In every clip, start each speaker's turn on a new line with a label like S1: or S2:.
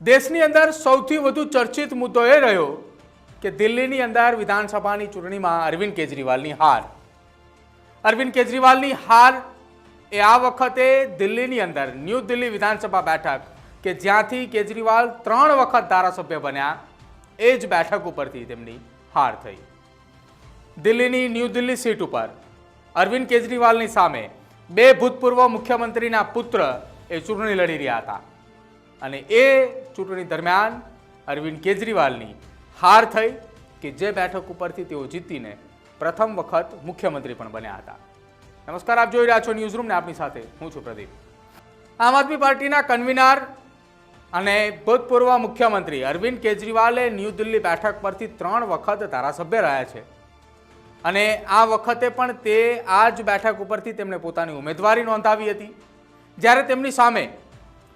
S1: દેશની અંદર સૌથી વધુ ચર્ચિત મુદ્દો એ રહ્યો કે દિલ્હીની અંદર વિધાનસભાની ચૂંટણીમાં અરવિંદ કેજરીવાલની હાર. અરવિંદ કેજરીવાલની હાર એ આ વખતે દિલ્હીની અંદર ન્યૂ દિલ્હી વિધાનસભા બેઠક કે જ્યાંથી કેજરીવાલ ત્રણ વખત ધારાસભ્ય બન્યા, એ જ બેઠક ઉપરથી તેમની હાર થઈ. દિલ્હીની ન્યૂ દિલ્હી સીટ ઉપર અરવિંદ કેજરીવાલની સામે બે ભૂતપૂર્વ મુખ્યમંત્રીના પુત્ર એ ચૂંટણી લડી રહ્યા હતા. અને એ ચૂંટણી દરમિયાન અરવિંદ કેજરીવાલની હાર થઈ કે જે બેઠક ઉપરથી તેઓ જીતીને પ્રથમ વખત મુખ્યમંત્રી પણ બન્યા હતા. નમસ્કાર, આપ જોઈ રહ્યા છો ન્યૂઝ રૂમને આપની સાથે હું છું પ્રદીપ. આમ આદમી પાર્ટીના કન્વીનર અને ભૂતપૂર્વ મુખ્યમંત્રી અરવિંદ કેજરીવાલે ન્યૂ દિલ્હી બેઠક પરથી ત્રણ વખત ધારાસભ્ય રહ્યા છે. અને આ વખતે પણ તે આ જ બેઠક ઉપરથી તેમણે પોતાની ઉમેદવારી નોંધાવી હતી. જ્યારે તેમની સામે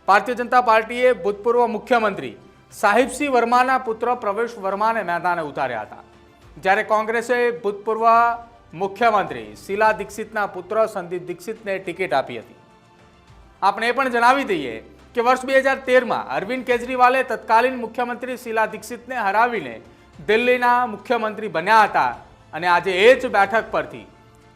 S1: ભારતીય જનતા પાર્ટીએ ભૂતપૂર્વ મુખ્યમંત્રી સાહિબસિંહ વર્માના પુત્ર પ્રવેશ વર્માને મેદાને ઉતાર્યા હતા. જ્યારે કોંગ્રેસે ભૂતપૂર્વ મુખ્યમંત્રી શીલા દીક્ષિતના પુત્ર સંદીપ દીક્ષિતને ટિકિટ આપી હતી. આપણે એ પણ જણાવી દઈએ કે વર્ષ બે હજાર તેરમાં અરવિંદ કેજરીવાલે તત્કાલીન મુખ્યમંત્રી શીલા દીક્ષિતને હરાવીને દિલ્હીના મુખ્યમંત્રી બન્યા હતા અને આજે એ જ બેઠક પરથી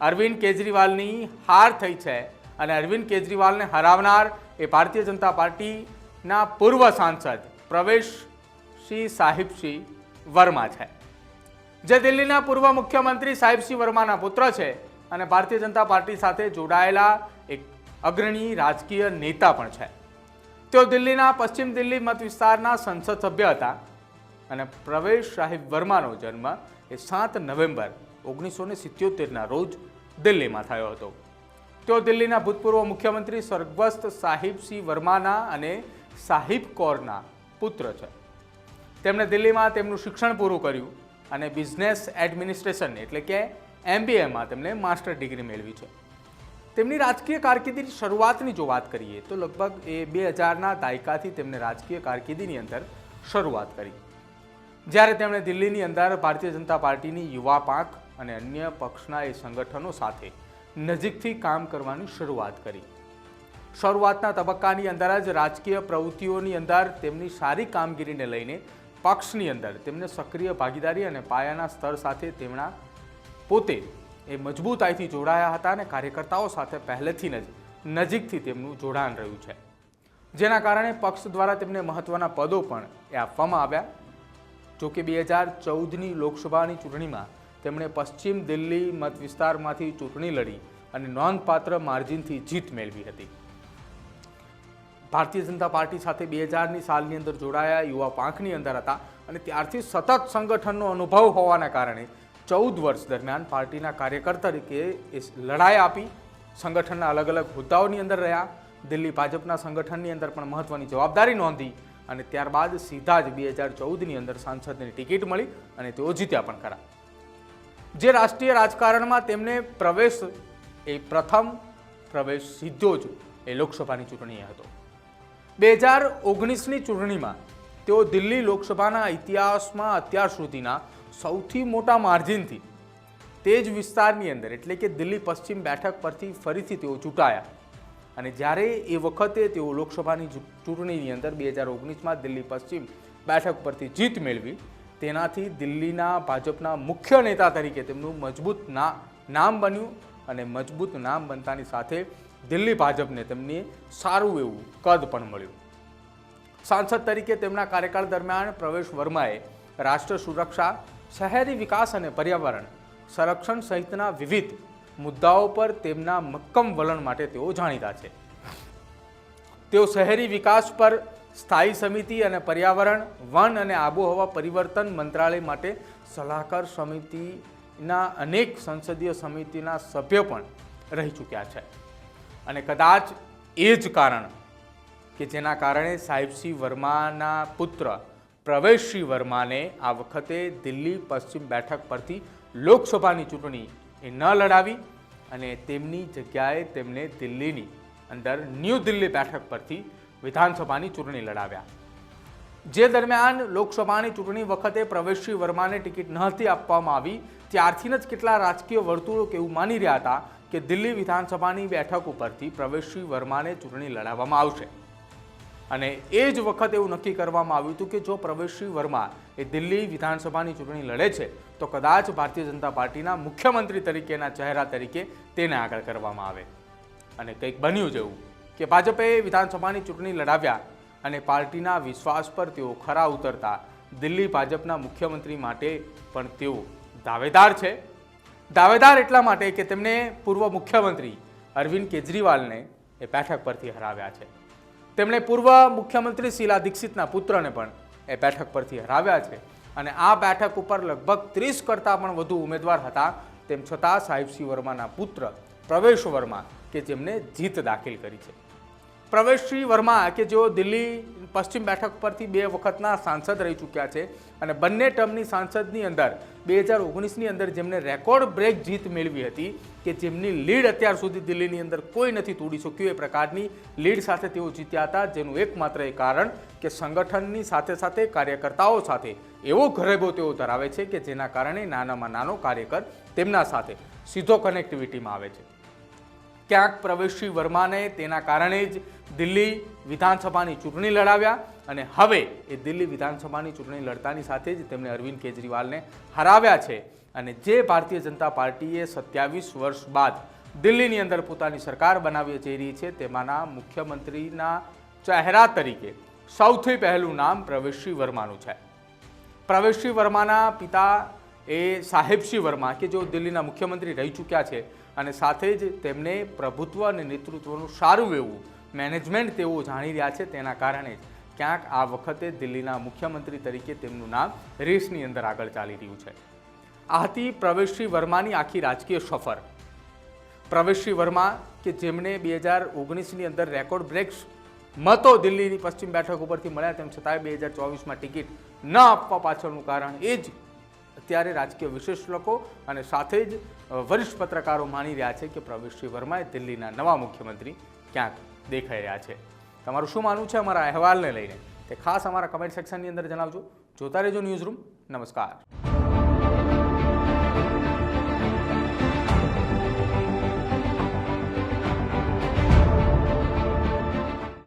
S1: અરવિંદ કેજરીવાલની હાર થઈ છે અને અરવિંદ કેજરીવાલને હરાવનાર એ ભારતીય જનતા પાર્ટીના પૂર્વ સાંસદ પ્રવેશસિંહ સાહિબસિંહ વર્મા છે. જે દિલ્હીના પૂર્વ મુખ્યમંત્રી સાહિબસિંહ વર્માના પુત્ર છે અને ભારતીય જનતા પાર્ટી સાથે જોડાયેલા એક અગ્રણી રાજકીય નેતા પણ છે. તેઓ દિલ્હીના પશ્ચિમ દિલ્હી મત વિસ્તારના સંસદ સભ્ય હતા અને પ્રવેશ સાહિબ વર્માનો જન્મ એ સાત નવેમ્બર ઓગણીસો ને સિત્યોતેરના રોજ દિલ્હીમાં થયો હતો. તેઓ દિલ્હીના ભૂતપૂર્વ મુખ્યમંત્રી સ્વર્ગસ્થ સાહિબસિંહ વર્માના અને સાહિબ કૌરના પુત્ર છે. તેમણે દિલ્હીમાં તેમનું શિક્ષણ પૂરું કર્યું અને બિઝનેસ એડમિનિસ્ટ્રેશન એટલે કે એમબીએમાં તેમણે માસ્ટર ડિગ્રી મેળવી છે. તેમની રાજકીય કારકિર્દીની શરૂઆતની જો વાત કરીએ તો લગભગ એ બે હજારના દાયકાથી તેમણે રાજકીય કારકિર્દીની અંદર શરૂઆત કરી. જ્યારે તેમણે દિલ્હીની અંદર ભારતીય જનતા પાર્ટીની યુવા પાંખ અને અન્ય પક્ષના એ સંગઠનો સાથે નજીકથી કામ કરવાની શરૂઆત કરી. શરૂઆતના તબક્કાની અંદર જ રાજકીય પ્રવૃત્તિઓની અંદર તેમની સારી કામગીરીને લઈને પક્ષની અંદર તેમને સક્રિય ભાગીદારી અને પાયાના સ્તર સાથે તેમના પોતે એ મજબૂતાઈથી જોડાયા હતા અને કાર્યકર્તાઓ સાથે પહેલેથી જ નજીકથી તેમનું જોડાણ રહ્યું છે. જેના કારણે પક્ષ દ્વારા તેમને મહત્ત્વના પદો પણ એ આપવામાં આવ્યા. જો કે બે હજાર ચૌદની લોકસભાની ચૂંટણીમાં તેમણે પશ્ચિમ દિલ્હી મત વિસ્તારમાંથી ચૂંટણી લડી અને નોંધપાત્ર માર્જિનથી જીત મેળવી હતી. ભારતીય જનતા પાર્ટી સાથે બે હજારની સાલની અંદર જોડાયા યુવા પાંખની અંદર હતા અને ત્યારથી સતત સંગઠનનો અનુભવ હોવાના કારણે ચૌદ વર્ષ દરમિયાન પાર્ટીના કાર્યકર તરીકે એ લડાઈ આપી, સંગઠનના અલગ અલગ હોદ્દાઓની અંદર રહ્યા, દિલ્હી ભાજપના સંગઠનની અંદર પણ મહત્વની જવાબદારી નોંધી અને ત્યારબાદ સીધા જ બે હજાર ચૌદની અંદર સાંસદની ટિકિટ મળી અને તેઓ જીત્યા પણ ખરા. જે રાષ્ટ્રીય રાજકારણમાં તેમને પ્રવેશ, એ પ્રથમ પ્રવેશ સીધો જ એ લોકસભાની ચૂંટણી હતો. બે હજાર ઓગણીસની ચૂંટણીમાં તેઓ દિલ્હી લોકસભાના ઇતિહાસમાં અત્યાર સુધીના સૌથી મોટા માર્જિનથી તે જ વિસ્તારની અંદર, એટલે કે દિલ્હી પશ્ચિમ બેઠક પરથી ફરીથી તેઓ ચૂંટાયા. અને જ્યારે એ વખતે તેઓ લોકસભાની ચૂંટણીની અંદર બે હજાર ઓગણીસમાં દિલ્હી પશ્ચિમ બેઠક પરથી જીત મેળવી તેનાથી દિલ્હીના ભાજપના મુખ્ય નેતા તરીકે તેમનું મજબૂત ના, નામ બન્યું અને મજબૂત નામ બનતાની સાથે દિલ્હી ભાજપને તેમની સારું એવું કદ પણ મળ્યું. સાંસદ તરીકે તેમના કાર્યકાળ દરમિયાન પ્રવેશ વર્માએ રાષ્ટ્ર સુરક્ષા, શહેરી વિકાસ અને પર્યાવરણ, સંરક્ષણ સહિતના વિવિધ મુદ્દાઓ પર તેમના મક્કમ વલણ માટે તેઓ જાણીતા છે. તેઓ શહેરી વિકાસ પર સ્થાયી સમિતિ અને પર્યાવરણ, વન અને આબોહવા પરિવર્તન મંત્રાલય માટે સલાહકાર સમિતિના અનેક સંસદીય સમિતિના સભ્ય પણ રહી ચૂક્યા છે. અને કદાચ એ જ કારણ કે જેના કારણે સાહેબસિંહ વર્માના પુત્ર પ્રવેશસિંહ વર્માને આ વખતે દિલ્હી પશ્ચિમ બેઠક પરથી લોકસભાની ચૂંટણી એ ન લડાવી અને તેમની જગ્યાએ તેમને દિલ્હીની અંદર ન્યૂ દિલ્હી બેઠક પરથી વિધાનસભાની ચૂંટણી લડાવ્યા. જે દરમિયાન લોકસભાની ચૂંટણી વખતે પ્રવેશસિંહ વર્માને ટિકિટ નહોતી આપવામાં આવી, ત્યારથી જ કેટલા રાજકીય વર્તુળો એવું માની રહ્યા હતા કે દિલ્હી વિધાનસભાની બેઠક ઉપરથી પ્રવેશસિંહ વર્માને ચૂંટણી લડાવવામાં આવશે. અને એ જ વખત એવું નક્કી કરવામાં આવ્યું હતું કે જો પ્રવેશશ્રી વર્મા એ દિલ્હી વિધાનસભાની ચૂંટણી લડે છે, તો કદાચ ભારતીય જનતા પાર્ટીના મુખ્યમંત્રી તરીકેના ચહેરા તરીકે તેને આગળ કરવામાં આવે. અને કંઈક બન્યું જેવું કે ભાજપે વિધાનસભાની ચૂંટણી લડાવ્યા અને પાર્ટીના વિશ્વાસ પર તેઓ ખરા ઉતરતા દિલ્હી ભાજપના મુખ્યમંત્રી માટે પણ તેઓ દાવેદાર છે. દાવેદાર એટલા માટે કે તેમણે પૂર્વ મુખ્યમંત્રી અરવિંદ કેજરીવાલને એ બેઠક પરથી હરાવ્યા છે. તેમણે પૂર્વ મુખ્યમંત્રી શીલા દીક્ષિતના પુત્રને પણ એ બેઠક પરથી હરાવ્યા છે અને આ બેઠક ઉપર લગભગ ત્રીસ કરતાં પણ વધુ ઉમેદવાર હતા. તેમ છતાં સાહેબસિંહ વર્માના પુત્ર પ્રવેશ વર્મા કે જેમને જીત દાખલ કરી છે. પ્રવેશશ્રી વર્મા કે જેઓ દિલ્હી પશ્ચિમ બેઠક પરથી બે વખતના સાંસદ રહી ચૂક્યા છે અને બંને ટર્મની સાંસદની અંદર બે હજાર ઓગણીસની અંદર જેમને રેકોર્ડ બ્રેક જીત મેળવી હતી કે જેમની લીડ અત્યાર સુધી દિલ્હીની અંદર કોઈ નથી તોડી શક્યું એ પ્રકારની લીડ સાથે તેઓ જીત્યા હતા, જેનું એકમાત્ર એ કારણ કે સંગઠનની સાથે સાથે કાર્યકર્તાઓ સાથે એવો ઘરેબો તેઓ ધરાવે છે કે જેના કારણે નાનામાં નાનો કાર્યકર તેમના સાથે સીધો કનેક્ટિવિટીમાં આવે છે. ક્યાંક પ્રવેશશ્રી વર્માને તેના કારણે જ દિલ્હી વિધાનસભાની ચૂંટણી લડાવ્યા અને હવે એ દિલ્હી વિધાનસભાની ચૂંટણી લડતાની સાથે જ તેમણે અરવિંદ કેજરીવાલને હરાવ્યા છે. અને જે ભારતીય જનતા પાર્ટીએ સત્યાવીસ વર્ષ બાદ દિલ્હીની અંદર પોતાની સરકાર બનાવી જઈ રહી છે તેમાંના મુખ્યમંત્રીના ચહેરા તરીકે સૌથી પહેલું નામ પ્રવેશસિંહ વર્માનું છે. પ્રવેશશ્રી વર્માના પિતા એ સાહેબસિંહ વર્મા કે જેઓ દિલ્હીના મુખ્યમંત્રી રહી ચૂક્યા છે અને સાથે જ તેમને પ્રભુત્વ અને નેતૃત્વનું સારું એવું મેનેજમેન્ટ તેઓ જાણી રહ્યા છે તેના કારણે જ ક્યાંક આ વખતે દિલ્હીના મુખ્યમંત્રી તરીકે તેમનું નામ રેસની અંદર આગળ ચાલી રહ્યું છે. આ હતી પ્રવેશશ્રી વર્માની આખી રાજકીય સફર. પ્રવેશશ્રી વર્મા કે જેમણે બે હજાર ઓગણીસની અંદર રેકોર્ડ બ્રેક્સ મતો દિલ્હીની પશ્ચિમ બેઠક ઉપરથી મળ્યા તેમ છતાંય બે હજાર ચોવીસમાં ટિકિટ ન આપવા પાછળનું કારણ એ જ અત્યારે રાજકીય વિશ્લેષકો અને સાથે જ વરિષ્ઠ પત્રકારો માની રહ્યા છે કે પ્રવેશશ્રી વર્માએ દિલ્હીના નવા મુખ્યમંત્રી ક્યાંક દેખાઈ રહ્યા છે. તમારું શું માનવું છે અમારા અહેવાલને લઈને? તે ખાસ અમારા કમેન્ટ સેક્શનની અંદર જણાવજો. જોતા રહેજો ન્યૂઝ રૂમ નમસ્કાર.